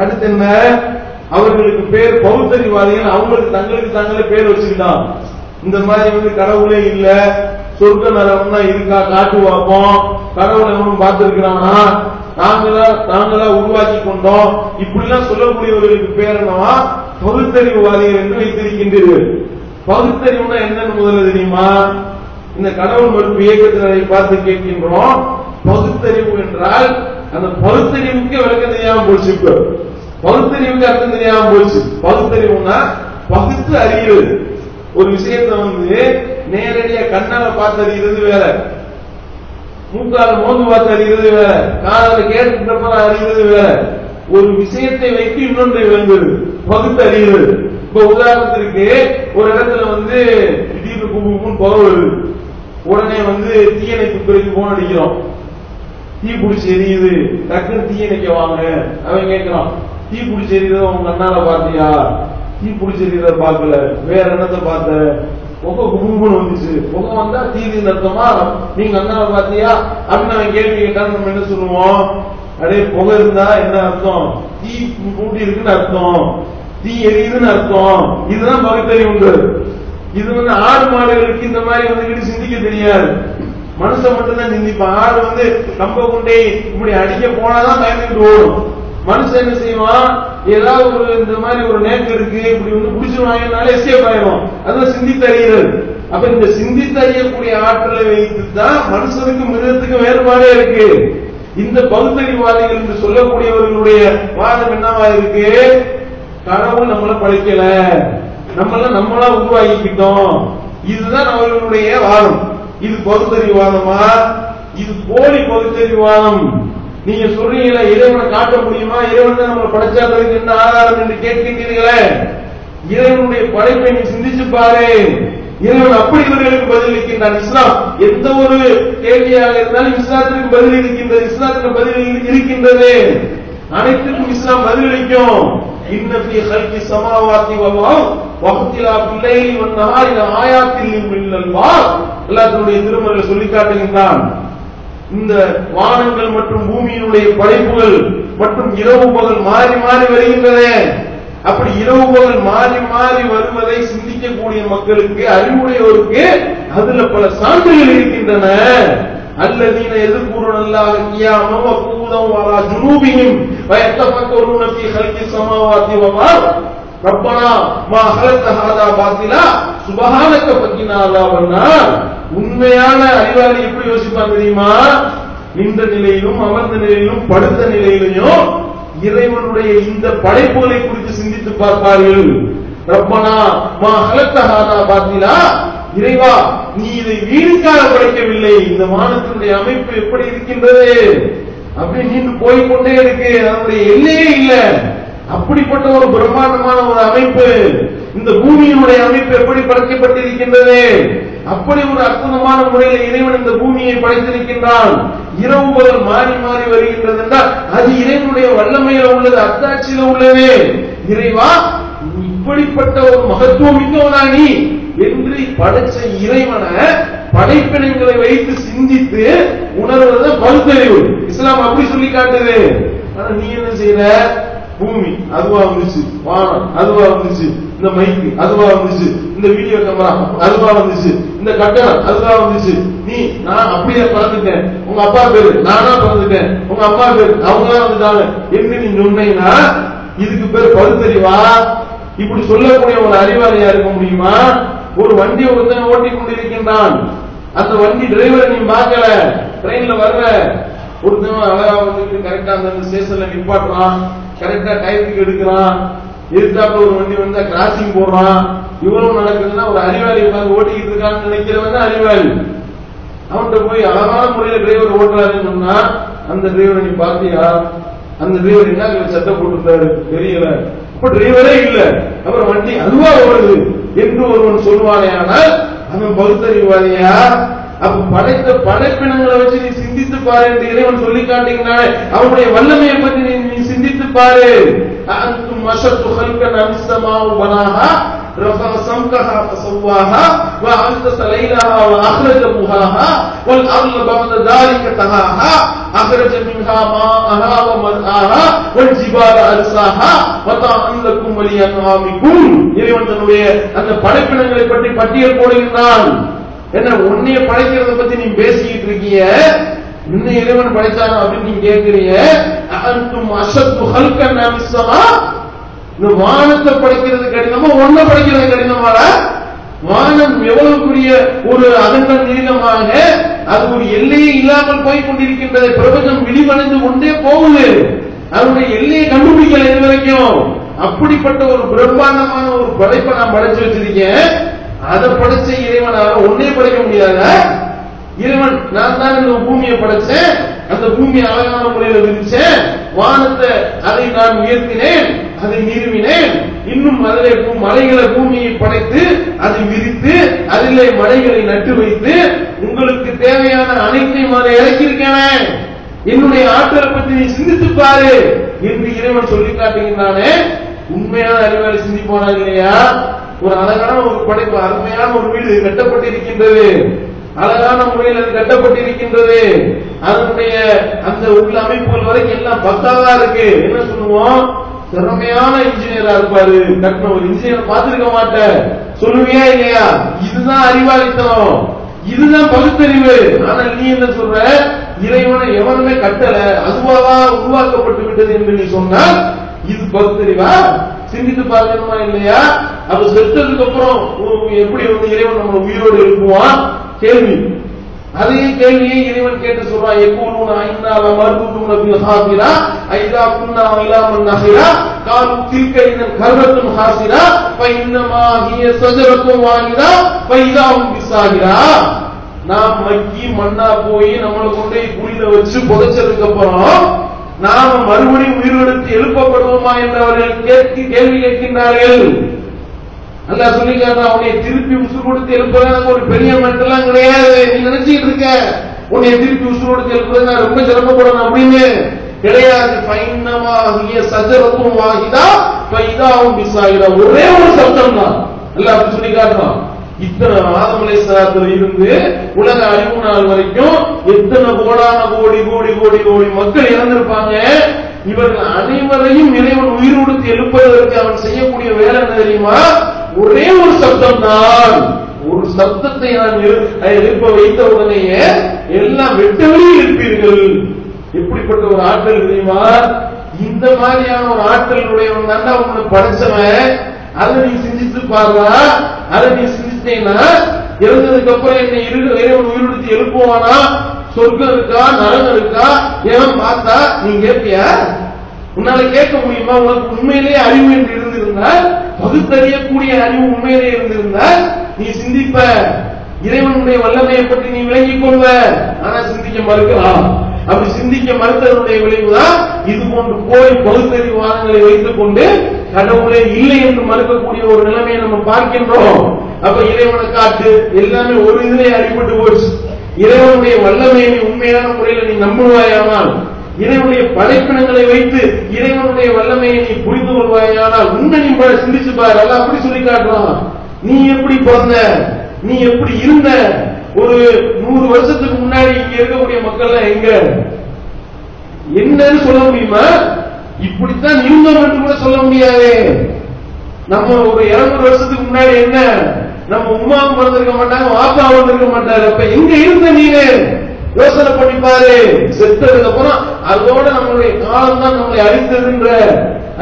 அடுத்து என்ன? அவர்களுக்கு பேர் பௌத்தரிவாதிகள் அவங்களுக்கு தங்களுக்கு தாங்களே பேர் வச்சுக்கிட்டான் இந்த மாதிரி வந்து கடவுளே இல்ல. சொர்க்க நரகம்னா இருக்கா? காட்டு பார்ப்போம் கடவுளை எவனும் பார்த்திருக்கிறானா? நாங்களா நாங்களா உருவாக்கி கொண்டோம். இப்படிலாம் சொல்லக்கூடியவர்களுக்கு பேர் என்னவா? பகுத்தறிவுவாதிகள் என்று வைத்திருக்கின்றீர்கள். பகுத்தறிவுனா என்னன்னு முதல்ல தெரியுமா? இந்த கடவுள் மறுப்பு இயக்கத்தினரை பார்த்து கேட்கின்றோம். பகுத்தறிவு என்றால் அந்த பகுத்தறிவுக்கு விளக்க தெரியாமல் போச்சு பகுத்தறிவுக்கு அர்த்தம் தெரியாம போச்சு. பகுத்தறிவுனா பகுத்து அறிகிறது. ஒரு விஷயத்தை வந்து நேரடியா கண்ணால பார்த்து அறிகிறது வேற. மூக்கால மோந்து பார்த்து அறிகிறது வேற. காதால கேட்டுட்டப்ப அறிகிறது வேற. ஒரு விஷயத்தை வைத்து இன்னொன்றை விளங்குது. பகுத்து அறிகிறது. இப்ப உதாரணத்திற்கு ஒரு இடத்துல வந்து திடீர்னு கும்புன்னு புகை வருது உடனே வந்து தீயணைப்பு துறைக்கு போன் அடிக்கிறோம். தீ பிடிச்சி எரியுது. டக்குன்னு தீயணைக்க வாங்க. அவன் கேட்கிறான் தீ பிடிச்சி உங்க கண்ணால பாத்தியா தீ பிடிச்சி பாக்கல பார்க்கல. வேற என்னத்தை பார்த்த? புகை கும்புன்னு வந்துச்சு. புகை வந்தா தீதி அர்த்தமா? நீங்க அண்ணாவை பாத்தியா அப்படின்னு அவன் கேள்வி கேட்டா நம்ம என்ன சொல்லுவோம்? அடே புகை இருந்தா என்ன அர்த்தம்? தீ கூட்டி இருக்குன்னு அர்த்தம். தீ எரியுதுன்னு அர்த்தம். இதுதான் பகுத்தறிவு இது வந்து ஆடு மாடுகளுக்கு இந்த மாதிரி வந்துகிட்டு சிந்திக்க தெரியாது. மனுஷன் மட்டும்தான் சிந்திப்பான். ஆடு வந்து கம்ப கொண்டே இப்படி அடிக்க போனாதான் பயந்துட்டு ஓடும். மனுஷன் என்ன செய்வான்? ஏதாவது ஒரு இந்த மாதிரி ஒரு நேக்கு இருக்கு இப்படி வந்து பிடிச்சிருவாங்கனாலே எஸ்கேப் ஆயிடும் அதான் சிந்தித்து அறிகிறது அப்ப இந்த சிந்தித்து அறியக்கூடிய ஆற்றலை வைத்து தான் மனுஷனுக்கும் மிருகத்துக்கும் வேறுபாடே இருக்கு. இந்த பகுத்தறிவாதிகள் என்று சொல்லக்கூடியவர்களுடைய வாதம் என்னவா இருக்கு? கடவுள் நம்மள படைக்கல. நம்மள நம்மளா உருவாக்கிக்கிட்டோம். இதுதான் அவர்களுடைய வாதம். இது பகுத்தறிவாதமா இது போலி பகுத்தறிவாதம் நீங்க சொல்றீங்களே இறைவனை காட்ட முடியுமா? இறைவன் தான் படைச்சா படைச்சாததுக்கு என்ன ஆதாரம் என்று கேட்கின்றீர்களே? இறைவனுடைய படைப்பை நீ சிந்திச்சு பாரு. இறைவன் அப்படி இவர்களுக்கு பதிலளிக்கின்றான் இஸ்லாம் எந்த ஒரு கேள்வியாக இருந்தாலும் இஸ்லாத்திற்கு பதில் இருக்கின்றது இஸ்லாத்திற்கு பதில் இருக்கின்றது. அனைத்துக்கும் இஸ்லாம் பதிலளிக்கும் இன்ன ஹல்கி ஸமாவாத்தி வல் வகுத்திலா பிள்ளையில் லைலி வன் ஆயாத்தில் லில்லாஹ் எல்லாத்தினுடைய தன்னுடைய சொல்லி காட்டுகின்றான். இந்த வானங்கள் மற்றும் பூமியினுடைய படைப்புகள் மற்றும் இரவு பகல் மாறி மாறி வருகின்றன. அப்படி இரவு பகல் மாறி மாறி வருவதை சிந்திக்கக்கூடிய மக்களுக்கு அறிவுடையோருக்கு அதுல பல சான்றுகள் இருக்கின்றன. அல்லதீன எதிர்கூறும் அல்லாஹ் கியாமம் அப்பூதம் வரா ஜுனூபியும் வயத்தப்பக்கொரு நபி ஹல்கி சமாவாதி வவார் ரப்பனா மா ஹலத்த பாத்திலா சுபஹானக்க பக்கினா அல்லாஹ்னா உண்மையான அறிவாளி எப்படி யோசிப்பான் தெரியுமா? நின்ற நிலையிலும் அமர்ந்த நிலையிலும் படுத்த நிலையிலையும் இறைவனுடைய இந்த படைப்புகளை குறித்து சிந்தித்து பார்ப்பார்கள். ரப்பனா மா ஹலத்த பாத்திலா இறைவா நீ இதை வீடுக்காக படைக்கவில்லை. இந்த வானத்தினுடைய அமைப்பு எப்படி இருக்கின்றது? அப்படின்னு நீண்டு போய்கொண்டே இருக்கு. அதனுடைய எல்லையே இல்லை. அப்படிப்பட்ட ஒரு பிரம்மாண்டமான ஒரு அமைப்பு. இந்த பூமியினுடைய அமைப்பு எப்படி படைக்கப்பட்டிருக்கின்றது? அப்படி ஒரு அற்புதமான முறையில் இறைவன் இந்த பூமியை படைத்திருக்கின்றான். இரவு முதல் மாறி மாறி வருகின்றது என்றால் அது இறைவனுடைய வல்லமையில உள்ளது அத்தாட்சியில உள்ளது. இறைவா இப்படிப்பட்ட ஒரு மகத்துவம் மிக்கவனா நீ? என்று படைச்ச இறைவனை படைப்பினங்களை வைத்து சிந்தித்து உணர்வது பகுத்தறிவு இஸ்லாம் அப்படி சொல்லி காட்டுது. ஆனா நீ என்ன செய்யற பூமி அதுவா வந்துச்சு. வானம் அதுவா வந்துச்சு. இந்த மைக்கு அதுவா வந்துச்சு. இந்த வீடியோ கேமரா அதுவா வந்துச்சு. இந்த கட்டணம் அதுவா வந்துச்சு. நீ நான் அப்படியே பறந்துட்டேன். உங்க அப்பா பேரு நானா பறந்துட்டேன். உங்க அம்மா பேரு அவங்க வந்துட்டாங்க. என்ன நீ சொன்னீங்கன்னா இதுக்கு பேர் பழுத்தறிவா இப்படி சொல்லக்கூடிய ஒரு அறிவாளியா இருக்க முடியுமா? ஒரு வண்டி ஒருத்தன் ஓட்டி கொண்டிருக்கின்றான். அந்த வண்டி டிரைவரை நீ பார்க்கல. ட்ரெயின்ல வர்ற. ஒருத்தன் அழகா வந்துட்டு கரெக்டா அந்த ஸ்டேஷன்ல நிப்பாட்டுறான். கரெக்டா டயத்துக்கு எடுக்கிறான். எதிர்த்தாப்புல ஒரு வண்டி வந்தா கிராசிங் போடுறான். இவ்வளவு நடக்குதுன்னா ஒரு அறிவாளி உட்காந்து ஓட்டிக்கிட்டு இருக்கான்னு நினைக்கிறவன் தான் அறிவாளி. அவன்கிட்ட போய் அழகான முறையில டிரைவர் ஓட்டுறாருன்னு சொன்னா அந்த டிரைவரை நீ பாத்தியா அந்த டிரைவர் என்ன கலர் சட்டை போட்டிருந்தாரு தெரியல. அப்ப டிரைவரே இல்ல. அப்புறம் வண்டி அதுவா ஓடுது என்று ஒருவன் சொல்வானே ஆனால் அவன் பகுத்தறிவாதியா அப்ப படைத்த படைப்பினங்களை வச்சு நீ சிந்தித்து பாரு என்று இறைவன் சொல்லி காட்டுகிறானே அவனுடைய வல்லமையை பற்றி நீ நீ சிந்தித்து பாரு அன்தும் மஷத்து ஹல்கன் அம்சமாவு பனாஹா رفع سمكها فسواها وأسس ليلها وأخرج ضحاها والأرض بعد ذلك تهاها أخرج منها ماءها ومرعاها والجبال أرساها متاعا لكم ولأنعامكم இறைவன் தன்னுடைய அந்த படைப்பினங்களை பற்றி பட்டியல் போடுகின்றான் என்ன உன்னைய படைக்கிறத பத்தி நீ பேசிக்கிட்டு இருக்கீங்க இன்னும் இறைவன் படைச்சானா அப்படின்னு நீங்க கேட்கிறீங்க அன்தும் அசத்து ஹல்கன் இந்த வானத்தை படைக்கிறது கடினமா? ஒன்ன படைக்கிறது கடினமா வானம் எவ்வளவு கூடிய ஒரு அகண்ட நீளமாக அது ஒரு எல்லையே இல்லாமல் போய் கொண்டிருக்கின்றது பிரபஞ்சம் விழிவடைந்து கொண்டே போகுது. அதனுடைய எல்லையை கண்டுபிடிக்கல இது வரைக்கும் அப்படிப்பட்ட ஒரு பிரம்மாண்டமான ஒரு படைப்பை நான் படைச்சு வச்சிருக்கேன். அதை படைச்ச இறைவனால ஒன்னே படைக்க முடியாத இறைவன் நான் தான் இந்த பூமியை படைச்சேன். அந்த பூமியை அழகான முறையில் விரிச்சேன். வானத்தை அதை நான் உயர்த்தினேன் அதை நிறுவினேன் இன்னும் அதிலே பூ- மலைகளை பூமியை படைத்து அதை விரித்து அதிலே மலைகளை நட்டு வைத்து உங்களுக்கு தேவையான அனைத்தையும் அதை இறக்கியிருக்கேனே. என்னுடைய ஆற்றலை பற்றி நீ சிந்தித்து பாரு என்று இறைவன் சொல்லி காட்டுகின்றானே. உண்மையான அறிவாளி சிந்திப்பானா இல்லையா? ஒரு அழகான ஒரு படைப்பு அருமையான ஒரு வீடு கட்டப்பட்டிருக்கின்றது. அழகான முறையில் அது கட்டப்பட்டிருக்கின்றது. அதனுடைய அந்த உள்ள அமைப்புகள் வரைக்கும் எல்லாம் பக்காவா இருக்கு. என்ன சொல்லுவோம்? திறமையான இன்ஜினியரா இருப்பாரு. கட்டின ஒரு இன்ஜினியர் பார்த்திருக்க மாட்டேன் சொல்லுவியா இல்லையா? இதுதான் அறிவாளித்தனம். இதுதான் பகுத்தறிவு. ஆனா நீ என்ன சொல்ற? இறைவனை எவனுமே கட்டல. அதுவாவா உருவாக்கப்பட்டு விட்டது என்று நீ சொன்னால் இது பகுத்தறிவா? சிந்தித்து பார்க்கணுமா இல்லையா? அப்ப செத்ததுக்கு அப்புறம் உ- எப்படி வந்து இறைவன் நம்ம உயிரோடு எழுப்புவான்? கேள்வி. அதே கேள்வியை இறைவன் கேட்டு சொல்றான். எப்போதும் ஐநா மருத்துவ பில் ஹாசிரா ஐதா குன்னா இலாமன் நஹிரா காலு தில்க இதன் கர்வத்தும் ஹாசிரா பைன்னமா ஹிய சஜரத்தும் வாங்கிரா பைதாவும் பிசாகிரா. நாம் மக்கி மண்ணா போய் நம்மளை கொண்டே குழியில வச்சு புதைச்சதுக்கு அப்புறம் நாம மறுபடியும் உயிரெடுத்து எழுப்பப்படுவோமா என்றவர்கள் அவர்கள் கேள்வி கேட்கின்றார்கள். அல்ல சொல்லி காட்டுறான் உன்னை திருப்பி உசுறு கொடுத்து எழுப்புறது ஒரு பெரிய மட்டெல்லாம் கிடையாது. நீ நினைச்சிட்டு இருக்க. உன்னை திருப்பி உசுறு கொடுத்து எழுப்புறது நான் ரொம்ப சிரமப்படணும் அப்படின்னு கிடையாது. பைனமாகிய ஆகிய சஜரத்தும் வாகிதா பைதாவும் பிசாகிதா ஒரே ஒரு சப்தம் தான். அல்ல அப்படி சொல்லி காட்டுறான். இத்தனை ஆதமலை சாத்துல இருந்து உலக அறிவு நாள் வரைக்கும் எத்தனை கோடான கோடி கோடி கோடி கோடி மக்கள் இறந்திருப்பாங்க. இவர்கள் அனைவரையும் இறைவன் உயிர் கொடுத்து எழுப்பதற்கு அவன் செய்யக்கூடிய வேலை என்ன தெரியுமா? ஒரே ஒரு சப்தம் தான். ஒரு சப்தத்தை நான் எழுப்ப வைத்த உடனேயே எல்லாம் வெட்ட இருப்பீர்கள். எப்படிப்பட்ட ஒரு ஆற்றல் தெரியுமா? இந்த மாதிரியான ஒரு ஆற்றல் உடையவன் தாண்டா உன்னை படைச்சவன். அதை நீ சிந்தித்து பாருடா அதை நீ சிந்தித்தேன்னா இறந்ததுக்கு அப்புறம் என்னை இரு இறைவன் உயிரிழத்து எழுப்புவானா? சொர்க்கம் இருக்கா? நரகம் இருக்கா? ஏன் பார்த்தா நீ கேட்பியா உன்னால கேட்க முடியுமா? உனக்கு உண்மையிலேயே அறிவு என்று இருந்திருந்தால் பகுத்தறியக்கூடிய அறிவு உண்மையிலே இருந்திருந்தால் நீ சிந்திப்ப. இறைவனுடைய வல்லமையை பற்றி நீ விளங்கிக் கொள்வ. ஆனா சிந்திக்க மறுக்கலாம். அப்படி சிந்திக்க மறுத்ததனுடைய விளைவுதான் இது போன்று போய் பகுத்தறிவு வாதங்களை வைத்துக் கொண்டு கடவுளே இல்லை என்று மறுக்கக்கூடிய ஒரு நிலைமையை நம்ம பார்க்கின்றோம். அப்ப இறைவனை காட்டு எல்லாமே ஒரு இதிலே அடிபட்டு போச்சு. இறைவனுடைய வல்லமையை உண்மையான முறையில் நீ நம்புவாயானால் இறைவனுடைய படைப்பினங்களை வைத்து இறைவனுடைய வல்லமையை நீ புரிந்து கொள்வாயானால் உன்னை நீ சிந்திச்சு பாரு. அல்ல அப்படி சொல்லி காட்டுறான் நீ எப்படி பிறந்த? நீ எப்படி இருந்த? ஒரு நூறு வருஷத்துக்கு முன்னாடி இங்க இருக்கக்கூடிய மக்கள் எங்க? என்னன்னு சொல்ல முடியுமா? இப்படித்தான் இருந்தோம் என்று கூட சொல்ல முடியாது. நம்ம ஒரு இருநூறு வருஷத்துக்கு முன்னாடி என்ன? நம்ம உமாவும் பிறந்திருக்க மாட்டாங்க வாப்பா வந்திருக்க மாட்டாரு. அப்ப எங்க இருந்த நீங்க யோசனை பண்ணி பாரு செத்ததுக்கு அப்புறம் அதோட நம்மளுடைய காலம் தான் நம்மளை அழித்ததுன்ற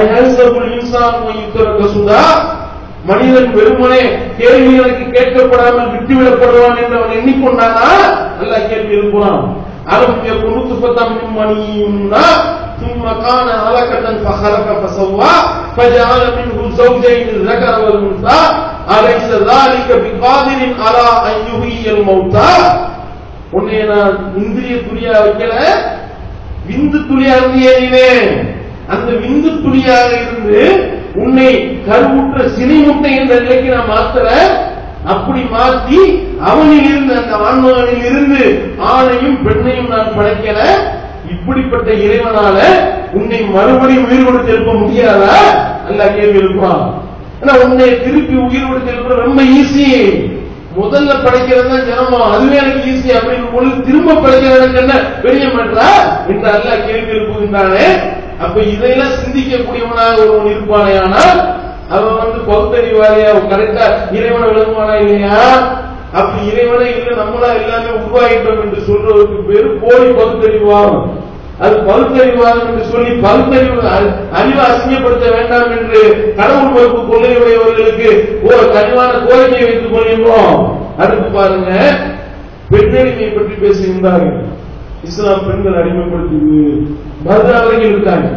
ஐஹசபுல் இன்சான் யுத்தரக்க சுதா மனிதன் வெறுமனே கேள்விகளுக்கு கேட்கப்படாமல் விட்டுவிடப்படுவான் என்று அவன் எண்ணிக்கொண்டானா நல்லா கேள்வி எழுப்புறான் அலம் يكن نطفة من مني يمنى ثم كان علقة فخلق فسوى فجعل منه زوجين الذكر والأنثى أليس ذلك بقادر على أن يحيي الموتى உன்னை நான் இந்திரிய துளியா வைக்கல விந்து துளியா இருந்து ஏறினேன். அந்த விந்து துளியாக இருந்து உன்னை கருவுற்ற சினை முட்டை என்ற நிலைக்கு நான் மாத்துற அப்படி மாத்தி அவனில் இருந்து அந்த ஆண்மகனில் இருந்து ஆணையும் பெண்ணையும் நான் படைக்கல. இப்படிப்பட்ட இறைவனால உன்னை மறுபடியும் உயிர் கொடுத்து எழுப்ப முடியாதா? அல்ல கேள்வி எழுப்பான் உன்னை திருப்பி உயிர் கொடுத்து எழுப்ப ரொம்ப ஈஸி முதல்ல படைக்கிறது தான் ஜனமம் அதுவே எனக்கு ஈஸி அப்படின்னு பொழுது திரும்ப படைக்கிறது எனக்கு என்ன? பெரிய மாற்றா என்று அல்ல கேள்வி இருப்புகின்றானே அப்ப இதையெல்லாம் சிந்திக்கக்கூடியவனாக ஒருவன் இருப்பானே ஆனால் அவன் வந்து பகுத்தறிவாளியா கரெக்டா இறைவனை விளங்குவானா இல்லையா? அப்ப இறைவனே இல்லை நம்மளா எல்லாமே உருவாகிட்டோம் என்று சொல்றவருக்கு பேரு போலி பகுத்தறிவாகும் அது பகுத்தறிவாதம் என்று சொல்லி பகுத்தறிவு அறி- அறிவை அசிங்கப்படுத்த வேண்டாம் என்று கடவுள் மறுப்பு கொள்கையுடையவர்களுக்கு ஒரு கனிவான கோரிக்கையை வைத்துக் கொள்கின்றோம். அடுத்து பாருங்க பெண்ணடிமை பற்றி பேசுகின்றார்கள். இஸ்லாம் பெண்கள் அடிமைப்படுத்துது மருதாவர்கள் இருக்காங்க.